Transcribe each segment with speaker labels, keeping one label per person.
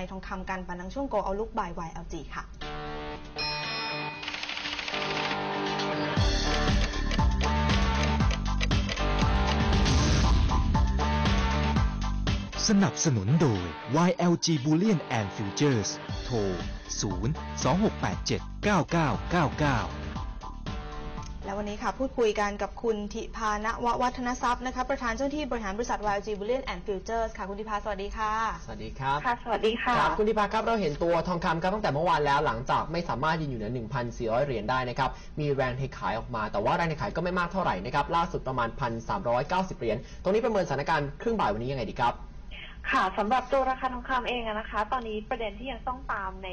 Speaker 1: ในทองคำกันปันนังช่วงโกเอาลุกบ่าย YLG ค่ะ
Speaker 2: สนับสนุนโดย YLG Bullion and Futures โทร 0 2 6 8 7 9 9 9 9
Speaker 1: แล้ววันนี้ค่ะพูดคุยกันกับคุณธิพาณววัฒนทรัพย์นะคะประธานเจ้าหน้าที่บริหารบริษัท YLG Bullion and Futures ค่ะ คุณธิพาสวัสดีค่ะ
Speaker 3: สวัสดีครับ
Speaker 4: ค่ะ สวัสดีค่ะ
Speaker 3: ครับคุณธิพาครับเราเห็นตัวทองคำครับตั้งแต่เมื่อวานแล้วหลังจากไม่สามารถยืนอยู่เหนือ1,400 เหรียญได้นะครับมีแรงเทขายออกมา แต่ว่าแรงเทขายก็ไม่มากเท่าไหร่นะครับล่าสุดประมาณ 1,390 เหรียญตรงนี้ประเมินสถานการณ์ครึ่งบ่ายวันนี้ยังไงดีครับ
Speaker 4: ค่ะสำหรับตัวราคาทองคำเองอะนะคะ ตอนนี้ประเด็นที่ยังต้องตามใน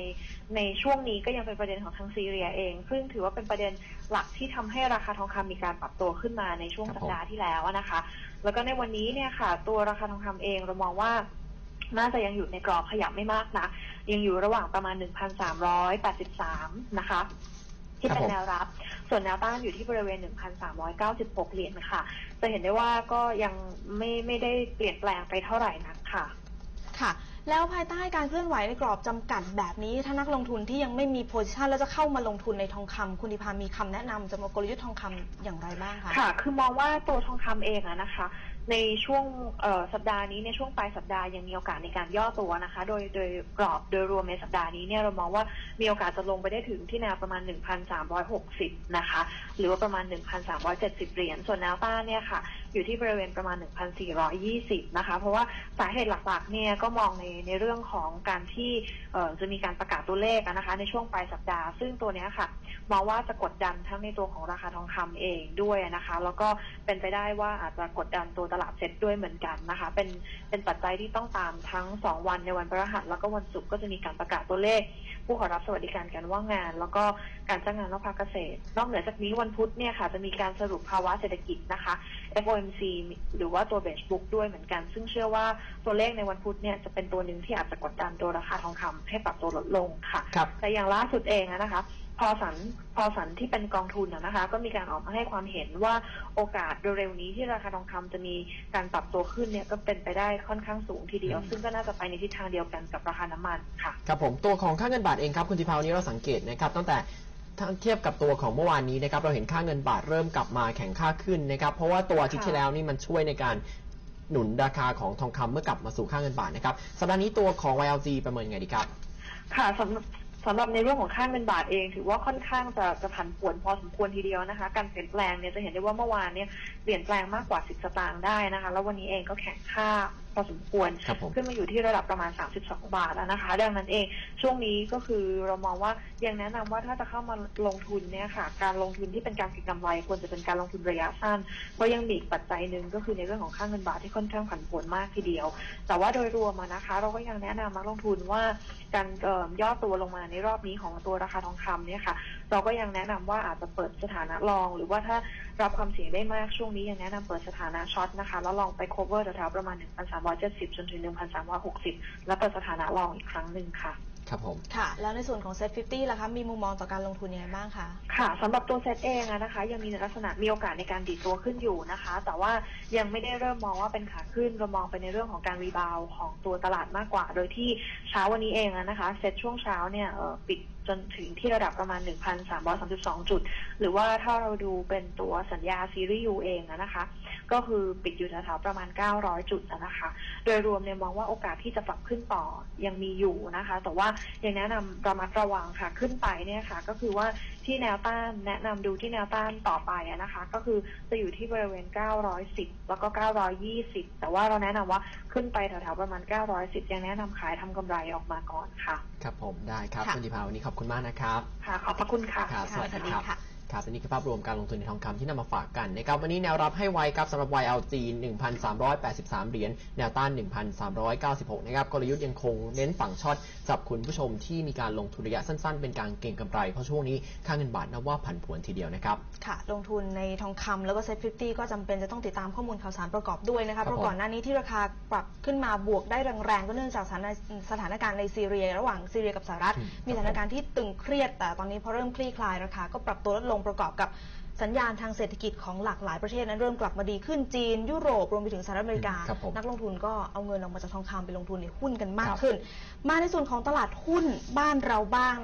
Speaker 4: ในช่วงนี้ก็ยังเป็นประเด็นของทางซีเรียเอง ซึ่งถือว่าเป็นประเด็นหลักที่ทำให้ราคาทองคำมีการปรับตัวขึ้นมาในช่วง
Speaker 3: ครับ
Speaker 4: สัปดาห์ที่แล้วอะนะคะ แล้วก็ในวันนี้เนี่ยค่ะ ตัวราคาทองคำเองเรามองว่าน่าจะยังอยู่ในกรอบขยับไม่มากนะยังอยู่ระหว่างประมาณ 1,383 นะคะ ที่เป็น
Speaker 3: ครับผม
Speaker 4: แนวรับ ส่วนแนวต้านอยู่ที่บริเวณ 1,396 เหรียญค่ะ จะเห็นได้ว่าก็ยังไม่ไม่ได้เปลี่ยนแปลงไปเท่าไหร่นักค่ะ
Speaker 1: ค่ะ แล้วภายใต้การเคลื่อนไหวในกรอบจำกัดแบบนี้ ถ้านักลงทุนที่ยังไม่มีโพซิชันแล้วจะเข้ามาลงทุนในทองคำคุณธิพามีคำแนะนำสำหรับกลยุทธ์ทองคำอย่างไรบ้างคะ
Speaker 4: ค่ะ คือมองว่าตัวทองคำเองอะนะคะ ในช่วงสัปดาห์นี้ในช่วงปลายสัปดาห์ยังมีโอกาสในการย่อตัวนะคะ โดยโดยกรอบโดยรวมในสัปดาห์นี้เนี่ยเรามองว่ามีโอกาสจะลงไปได้ถึงที่แนวประมาณ 1,360 นะคะ หรือว่าประมาณ 1,370 เหรียญส่วนแนวต้านเนี่ยค่ะ อยู่ที่บริเวณประมาณ 1,420 นะคะ เพราะว่าสาเหตุหลักๆเนี่ยก็มองในในเรื่องของการที่จะมีการประกาศตัวเลขนะคะ ในช่วงปลายสัปดาห์ซึ่งตัวเนี้ยค่ะมองว่าจะกดดันทั้งในตัวของราคาทองคำเองด้วยนะคะ แล้วก็เป็นไปได้ว่าอาจจะกดดันตัวตลาดเซ็ตด้วยเหมือนกันนะคะ เป็นเป็นปัจจัยที่ต้องตามทั้ง 2 วันในวันพฤหัสแล้วก็วันศุกร์ก็จะมีการประกาศตัวเลข ผู้ขอรับสวัสดิการการว่างงาน แล้วก็การจ้างงานนอกภาคเกษตร นอกเหนือจากนี้วันพุธเนี่ยค่ะจะมีการสรุปภาวะเศรษฐกิจนะคะ FOMC หรือว่าตัวเบสบุ๊กด้วยเหมือนกัน ซึ่งเชื่อว่าตัวเลขในวันพุธเนี่ยจะเป็นตัวหนึ่งที่อาจจะกดดันตัวราคาทองคำให้ปรับตัวลดลงค่ะ
Speaker 3: ครับ
Speaker 4: แต่อย่างล่าสุดเองอะนะคะ พอสันพอสันที่เป็นกองทุนอะนะคะ ก็มีการออกมาให้ความเห็นว่าโอกาสเร็วๆนี้ที่ราคาทองคำจะมีการปรับตัวขึ้นเนี่ยก็เป็นไปได้ค่อนข้างสูงทีเดียว
Speaker 3: อืม
Speaker 4: ซึ่งก็น่าจะไปในทิศทางเดียวกันกับราคาน้ำมันค่ะ
Speaker 3: ครับผมตัวของค่าเงินบาทเองครับคุณธิพาวันนี้เราสังเกตนะครับตั้งแต่ถ้าเทียบกับตัวของเมื่อวานนี้นะครับเราเห็นค่าเงินบาทเริ่มกลับมาแข็งค่าขึ้นนะครับเพราะว่าตัวอาทิตย์ที่แล้วนี่มันช่วยในการหนุนราคาของทองคำเมื่อกลับมาสู่ค่าเงินบาทนะครับสัปดาห์นี้ตัวของ YLG ประเมินยังไงดีครับ
Speaker 4: ค่ะสำหรับ สำหรับในเรื่องของค่าเงินบาทเอง ถือว่าค่อนข้างจะจะผันผวนพอสมควรทีเดียวนะคะ การเปลี่ยนแปลงเนี่ยจะเห็นได้ว่าเมื่อวานเนี่ยเปลี่ยนแปลงมากกว่า 10 สตางค์ได้นะคะ แล้ววันนี้เองก็แข็งค่า อสมควร
Speaker 3: ครับผม
Speaker 4: ขึ้นมาอยู่ที่ระดับประมาณ 32 บาทแล้วนะคะ ดังนั้นเองช่วงนี้ก็คือเรามองว่ายังแนะนำว่าถ้าจะเข้ามาลงทุนเนี่ยค่ะ การลงทุนที่เป็นการเก็งกำไรควรจะเป็นการลงทุนระยะสั้น เพราะยังมีอีกปัจจัยหนึ่งก็คือในเรื่องของค่าเงินบาทที่ค่อนข้างผันผวนมากทีเดียว แต่ว่าโดยรวมอะนะคะ เราก็ยังแนะนำนักลงทุนว่าการเอ่อย่อตัวลงมาในรอบนี้ของตัวราคาทองคำเนี่ยค่ะ เราก็ยังแนะนำว่าอาจจะเปิดสถานะลอง หรือว่าถ้ารับความเสี่ยงได้มากช่วงนี้ยังแนะนำเปิดสถานะช็อตนะคะแล้วลองไป cover แถวๆประมาณ1,370 จนถึง 1,360 แล้วเปิดสถานะลองอีกครั้งหนึ่งค่ะ
Speaker 3: ครับผม
Speaker 1: ค่ะ แล้วในส่วนของ Set 50ล่ะคะมีมุมมองต่อการลงทุนยังไงบ้างคะ
Speaker 4: ค่ะสำหรับตัวเซตเองอะนะคะ ยังมีลักษณะมีโอกาสในการดีดตัวขึ้นอยู่นะคะ แต่ว่ายังไม่ได้เริ่มมองว่าเป็นขาขึ้นเรามองไปในเรื่องของการรีบาวด์ของตัวตลาดมากกว่า โดยที่เช้าวันนี้เองอะนะคะเซตช่วงเช้าเนี่ยเอ่อปิดจนถึงที่ระดับประมาณ 1,332 จุด หรือว่าถ้าเราดูเป็นตัวสัญญาซีรีส์ U เองอะนะคะ ก็คือปิดอยู่แถวๆประมาณ 900 จุดอะนะคะ โดยรวมเนี่ยมองว่าโอกาสที่จะปรับขึ้นต่อยังมีอยู่นะคะ แต่ว่ายังแนะนำระมัดระวังค่ะขึ้นไปเนี่ยค่ะ ก็คือว่าที่แนวต้านแนะนำดูที่แนวต้านต่อไปอะนะคะ ก็คือจะอยู่ที่บริเวณ 910 แล้วก็ 920 แต่ว่าเราแนะนำว่าขึ้นไปแถวๆประมาณ 910 ยังแนะนำขายทำกำไรออกมาก่อนค่ะ
Speaker 3: ครับผมได้ครับ
Speaker 1: ค่ะ
Speaker 3: คุณธิพาวันนี้ขอบคุณมากนะครับ
Speaker 4: ค่ะ ขอบพระคุณค่ะ
Speaker 3: ครับ
Speaker 1: ค่ะ
Speaker 3: สวัส
Speaker 1: สวัสดี
Speaker 3: ดีครับ
Speaker 1: ค่ะ
Speaker 3: ครับอันนี้คือภาพรวมการลงทุนในทองคำที่นำมาฝากกันนะครับวันนี้แนวรับให้ไว้ครับสำหรับ YLG 1,383 เหรียญแนวต้าน 1,396 นะครับกลยุทธ์ยังคงเน้นฝั่งช็อตสำหรับคุณผู้ชมที่มีการลงทุนระยะสั้นๆ เป็นการเก็งกำไร เพราะช่วงนี้ค่าเงินบาทนับว่าผันผวนทีเดียวนะครับ
Speaker 1: ค่ะ ลงทุนในทองคำแล้วก็ Set 50ก็จำเป็นจะต้องติดตามข้อมูลข่าวสารประกอบด้วยนะ
Speaker 3: ครั
Speaker 1: คะ
Speaker 3: บ
Speaker 1: เพราะก่อนหน้านี้ที่ราคาปรับขึ้นมาบวกได้แรงๆก็เนื่องจากสถานสถานการณ์ในซีเรีย ระหว่างซีเรียกับสหรัฐ
Speaker 3: อืม
Speaker 1: มีสถานการณ์ที่ตึงเครียดแต่ตอนนี้พอเริ่มคลี่คลายราคาก็ปรับตัวลดลงประกอบกับสัญญาณทางเศรษฐกิจของหลากหลายประเทศนั้นเริ่มกลับมาดีขึ้นจีน ยุโรปรวมไปถึงสหรัฐอเมริกา
Speaker 3: ครับผม
Speaker 1: นักลงทุนก็เอาเงินออกมาจากทองคำไปลงทุนในหุ้นกันมาก
Speaker 3: ครับ
Speaker 1: ขึ้น มาในส่วนของตลาดหุ้นบ้านเราบ้าง